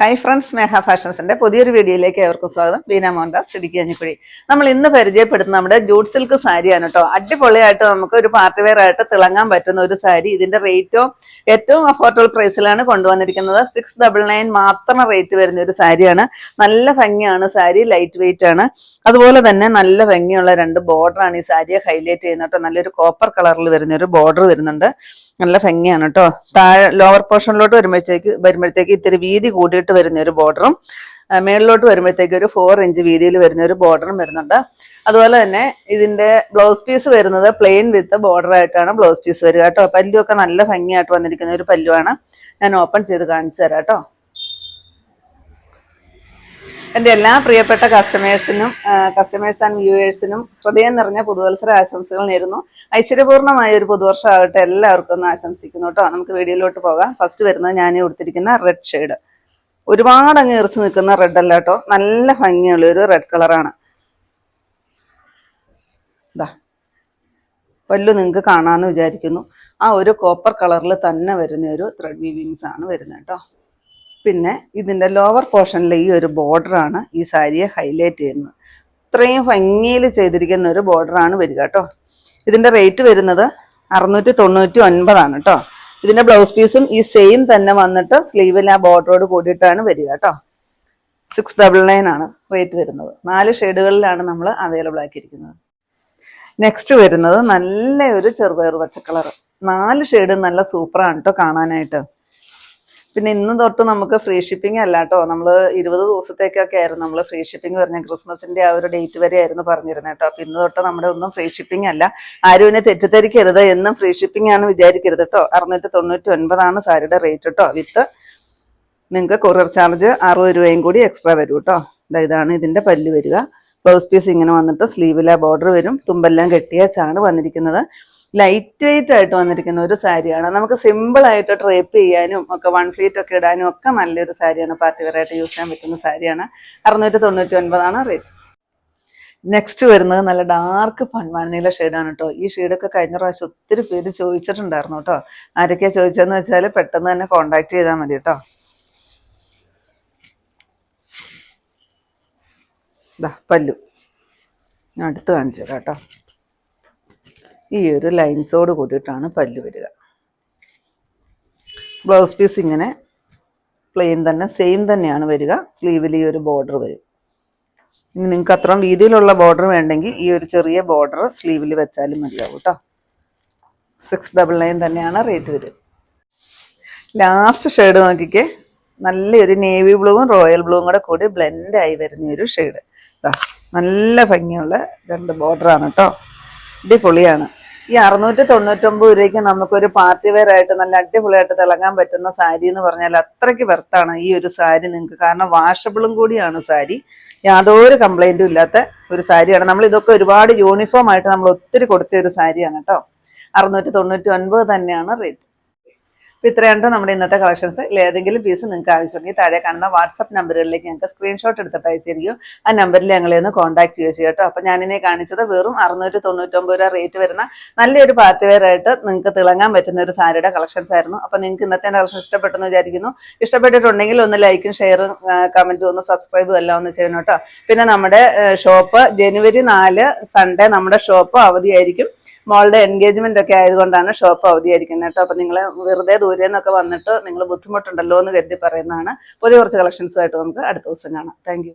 Hi friends മെഹ ഫാഷൻസിന്റെ പുതിയൊരു വീഡിയോയിലേക്ക് ഏവർക്കും സ്വാഗതം. ബീന മോഹൻദാസ് ഇടുക്കി അഞ്ഞിക്കുഴി നമ്മൾ ഇന്ന് പരിചയപ്പെടുത്തുന്ന നമ്മുടെ ജൂട്ട് സിൽക്ക് സാരിയാണ് കേട്ടോ അടിപൊളിയായിട്ട് നമുക്ക് ഒരു പാർട്ടി വെയർ ആയിട്ട് തിളങ്ങാൻ പറ്റുന്ന ഒരു സാരി. ഇതിന്റെ റേറ്റോ ഏറ്റവും അഫോർഡബിൾ പ്രൈസിലാണ് കൊണ്ടുവന്നിരിക്കുന്നത്. സിക്സ് ഡബിൾ നയൻ മാത്രം റേറ്റ് വരുന്ന ഒരു സാരിയാണ്. നല്ല ഭംഗിയാണ്. സാരി ലൈറ്റ് വെയിറ്റ് ആണ്. അതുപോലെ തന്നെ നല്ല ഭംഗിയുള്ള രണ്ട് ബോർഡറാണ് ഈ സാരിയെ ഹൈലൈറ്റ് ചെയ്യുന്നത് കേട്ടോ നല്ലൊരു കോപ്പർ കളറിൽ വരുന്ന ഒരു ബോർഡർ വരുന്നുണ്ട്. നല്ല ഭംഗിയാണ് കേട്ടോ താഴെ ലോവർ പോർഷനിലോട്ട് വരുമ്പോഴത്തേക്ക് വരുമ്പോഴത്തേക്ക് ഇത്തിരി വീതി കൂടിയിട്ട് വരുന്ന ഒരു ബോർഡറും മേളിലോട്ട് വരുമ്പോഴത്തേക്ക് ഒരു ഫോർ ഇഞ്ച് വീതിയിൽ വരുന്ന ഒരു ബോർഡറും വരുന്നുണ്ട്. അതുപോലെ തന്നെ ഇതിന്റെ ബ്ലൗസ് പീസ് വരുന്നത് പ്ലെയിൻ വിത്ത് ബോർഡർ ആയിട്ടാണ് ബ്ലൗസ് പീസ് വരിക കേട്ടോ പല്ലുമൊക്കെ നല്ല ഭംഗിയായിട്ട് വന്നിരിക്കുന്ന ഒരു പല്ലുവാണ്. ഞാൻ ഓപ്പൺ ചെയ്ത് കാണിച്ചു തരാം കേട്ടോ എന്റെ എല്ലാ പ്രിയപ്പെട്ട കസ്റ്റമേഴ്സിനും കസ്റ്റമേഴ്സ് ആൻഡ് വ്യൂവേഴ്സിനും ഹൃദയം നിറഞ്ഞ പുതുവത്സര ആശംസകൾ നേരുന്നു. ഐശ്വര്യപൂർണമായ ഒരു പുതുവർഷം ആകട്ടെ എല്ലാവർക്കും ഒന്ന് ആശംസിക്കുന്നു കേട്ടോ. നമുക്ക് വീഡിയോയിലോട്ട് പോകാം. ഫസ്റ്റ് വരുന്നത് ഞാൻ കൊടുത്തിരിക്കുന്ന റെഡ് ഷെയ്ഡ് ഒരുപാട് അങ്ങ് ഇറച്ച് നിൽക്കുന്ന റെഡ് അല്ല കേട്ടോ. നല്ല ഭംഗിയുള്ള ഒരു റെഡ് കളറാണ് ഇതാ പല്ലു നിങ്ങൾക്ക് കാണാമെന്ന് വിചാരിക്കുന്നു. ആ ഒരു കോപ്പർ കളറിൽ തന്നെ വരുന്ന ഒരു ത്രെഡ് വീവിങ്സ് ആണ് വരുന്നത് കേട്ടോ. പിന്നെ ഇതിന്റെ ലോവർ പോർഷനിലെ ഈ ഒരു ബോർഡറാണ് ഈ സാരിയെ ഹൈലൈറ്റ് ചെയ്യുന്നത്. ഇത്രയും ഭംഗിയിൽ ചെയ്തിരിക്കുന്ന ഒരു ബോർഡറാണ് വരിക കേട്ടോ. ഇതിന്റെ റേറ്റ് വരുന്നത് അറുന്നൂറ്റി തൊണ്ണൂറ്റി ഒൻപതാണ് കേട്ടോ ഇതിന്റെ ബ്ലൗസ് പീസും ഈ സെയിം തന്നെ വന്നിട്ട് സ്ലീവിൽ ആ ബോർഡറോട് കൂടിയിട്ടാണ് വരിക കേട്ടോ. സിക്സ് ഡബിൾ നയൻ ആണ് റേറ്റ് വരുന്നത്. നാല് ഷെയ്ഡുകളിലാണ് നമ്മൾ അവൈലബിൾ ആക്കിയിരിക്കുന്നത്. നെക്സ്റ്റ് വരുന്നത് നല്ല ഒരു ചെറുപയർ പച്ച കളർ നാല് ഷെയ്ഡ് നല്ല സൂപ്പറാണ് കേട്ടോ കാണാനായിട്ട്. പിന്നെ ഇന്ന് തൊട്ട് നമുക്ക് ഫ്രീ ഷിപ്പിംഗ് അല്ല കേട്ടോ നമ്മൾ ഇരുപത് ദിവസത്തേക്കൊക്കെ ആയിരുന്നു. നമ്മൾ ഫ്രീ ഷിപ്പിംഗ് പറഞ്ഞ ക്രിസ്മസിന്റെ ആ ഒരു ഡേറ്റ് വരെ ആയിരുന്നു പറഞ്ഞിരുന്നത് കേട്ടോ അപ്പൊ ഇന്ന് തൊട്ട് നമ്മുടെ ഒന്നും ഫ്രീ ഷിപ്പിംഗ് അല്ല. ആരും ഇനി തെറ്റിദ്ധരിക്കരുത്. എന്നും ഫ്രീ ഷിപ്പിംഗ് ആണ് വിചാരിക്കരുത് കേട്ടോ അറുന്നൂറ്റി തൊണ്ണൂറ്റി ഒൻപതാണ് സാരിയുടെ റേറ്റ് കേട്ടോ വിത്ത് നിങ്ങൾക്ക് കൊറിയർ ചാർജ് അറുപത് രൂപയും കൂടി എക്സ്ട്രാ വരും കേട്ടോ ഇതാണ് ഇതിന്റെ പല്ല് വരിക. ബ്ലൗസ് പീസ് ഇങ്ങനെ വന്നിട്ട് സ്ലീവിലെ ബോർഡർ വരും. തുമ്പെല്ലാം കെട്ടിയ ചാണ് വന്നിരിക്കുന്നത്. ലൈറ്റ് വെയിറ്റ് ആയിട്ട് വന്നിരിക്കുന്ന ഒരു സാരിയാണ്. നമുക്ക് സിമ്പിൾ ആയിട്ട് ട്രേപ്പ് ചെയ്യാനും ഒക്കെ വൺ ഫ്ലീറ്റ് ഒക്കെ ഇടാനും ഒക്കെ നല്ലൊരു സാരിയാണ്. പാർട്ടി വെയർ ആയിട്ട് യൂസ് ചെയ്യാൻ പറ്റുന്ന സാരിയാണ്. അറുന്നൂറ്റി തൊണ്ണൂറ്റി ഒൻപതാണ് റേറ്റ് നെക്സ്റ്റ് വരുന്നത് നല്ല ഡാർക്ക് പൺമാനീല ഷെയ്ഡാണ് കേട്ടോ ഈ ഷെയ്ഡൊക്കെ കഴിഞ്ഞ പ്രാവശ്യം ഒത്തിരി പേര് ചോദിച്ചിട്ടുണ്ടായിരുന്നു കേട്ടോ ആരൊക്കെയാ ചോദിച്ചതെന്ന് വെച്ചാൽ പെട്ടെന്ന് തന്നെ കോണ്ടാക്ട് ചെയ്താൽ മതി കേട്ടോ പല്ലു. അടുത്ത് കാണിച്ചു കേട്ടോ ഈ ഒരു ലൈൻസോട് കൂടിയിട്ടാണ് പല്ല് വരിക. ബ്ലൗസ് പീസ് ഇങ്ങനെ പ്ലെയിൻ തന്നെ സെയിം തന്നെയാണ് വരിക. സ്ലീവിൽ ഈ ഒരു ബോർഡർ വരും. ഇനി നിങ്ങൾക്ക് അത്രയും വീതിയിലുള്ള ബോർഡർ വേണ്ടെങ്കിൽ ഈ ഒരു ചെറിയ ബോർഡർ സ്ലീവിൽ വെച്ചാലും മതിയാവും കേട്ടോ. സിക്സ് ഡബിൾ നയൻ തന്നെയാണ് റേറ്റ് വരിക. ലാസ്റ്റ് ഷെയ്ഡ് നോക്കിക്കേ. നല്ലൊരു നേവി ബ്ലൂവും റോയൽ ബ്ലൂവും കൂടെ കൂടി ബ്ലെൻഡ് ആയി വരുന്ന ഒരു ഷെയ്ഡ് നല്ല ഭംഗിയുള്ള രണ്ട് ബോർഡറാണ് കേട്ടോ. അടിപൊളിയാണ്. ഈ അറുന്നൂറ്റി തൊണ്ണൂറ്റൊമ്പത് രൂപയ്ക്ക് നമുക്കൊരു പാർട്ടി വെയർ ആയിട്ട് നല്ല അടിപൊളിയായിട്ട് തിളങ്ങാൻ പറ്റുന്ന സാരി എന്ന് പറഞ്ഞാൽ അത്രയ്ക്ക് വെർത്താണ് ഈ ഒരു സാരി നിങ്ങൾക്ക്. കാരണം വാഷബിളും കൂടിയാണ് സാരി. യാതൊരു കംപ്ലൈന്റും ഇല്ലാത്ത ഒരു സാരിയാണ്. നമ്മൾ ഇതൊക്കെ ഒരുപാട് യൂണിഫോം ആയിട്ട് നമ്മൾ ഒത്തിരി കൊടുത്ത ഒരു സാരിയാണ് കേട്ടോ. അറുന്നൂറ്റി തൊണ്ണൂറ്റി ഒൻപത് തന്നെയാണ് റേറ്റ് അപ്പോൾ നമ്മുടെ ഇന്നത്തെ കളക്ഷൻസ് ഏതെങ്കിലും പീസ് നിങ്ങൾക്ക് ആവശ്യമുണ്ടെങ്കിൽ താഴെ കാണുന്ന വാട്സപ്പ് നമ്പറുകളിലേക്ക് ഞങ്ങൾക്ക് സ്ക്രീൻഷോട്ട് എടുത്തിട്ട് അയച്ചിരിക്കും. ആ നമ്പറിൽ ഞങ്ങളെ ഒന്ന് കോൺടാക്ട് ചെയ്യുക ചെയ്യും കേട്ടോ. അപ്പോൾ ഞാനിനെ കാണിച്ചത് വെറും അറുന്നൂറ്റി തൊണ്ണൂറ്റൊമ്പത് രൂപ റേറ്റ് വരുന്ന നല്ലൊരു പാർട്ടി വെയർ ആയിട്ട് നിങ്ങൾക്ക് തിളങ്ങാൻ പറ്റുന്ന ഒരു സാരിയുടെ കളക്ഷൻസ് ആയിരുന്നു. അപ്പോൾ നിങ്ങൾക്ക് ഇന്നത്തെ കളക്ഷൻ ഇഷ്ടപ്പെട്ടെന്ന് വിചാരിക്കുന്നു. ഇഷ്ടപ്പെട്ടിട്ടുണ്ടെങ്കിൽ ഒന്ന് ലൈക്കും ഷെയറും കമന്റും ഒന്ന് സബ്സ്ക്രൈബും എല്ലാം ഒന്ന് ചെയ്യണം കേട്ടോ. പിന്നെ നമ്മുടെ ഷോപ്പ് ജനുവരി നാല് സൺഡേ നമ്മുടെ ഷോപ്പ് അവധിയായിരിക്കും. മോളുടെ എൻഗേജ്മെന്റ് ഒക്കെ ആയതുകൊണ്ടാണ് ഷോപ്പ് അവധിയായിരിക്കുന്നത് കേട്ടോ. അപ്പൊ നിങ്ങൾ വെറുതെ ദൂരെ നിന്നൊക്കെ വന്നിട്ട് നിങ്ങൾ ബുദ്ധിമുട്ടുണ്ടല്ലോ എന്ന് കരുതി പറയുന്നതാണ്. പുതിയ കുറച്ച് കളക്ഷൻസുമായിട്ട് നമുക്ക് അടുത്ത ദിവസം കാണാം. താങ്ക്